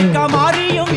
இன்று மாறியும்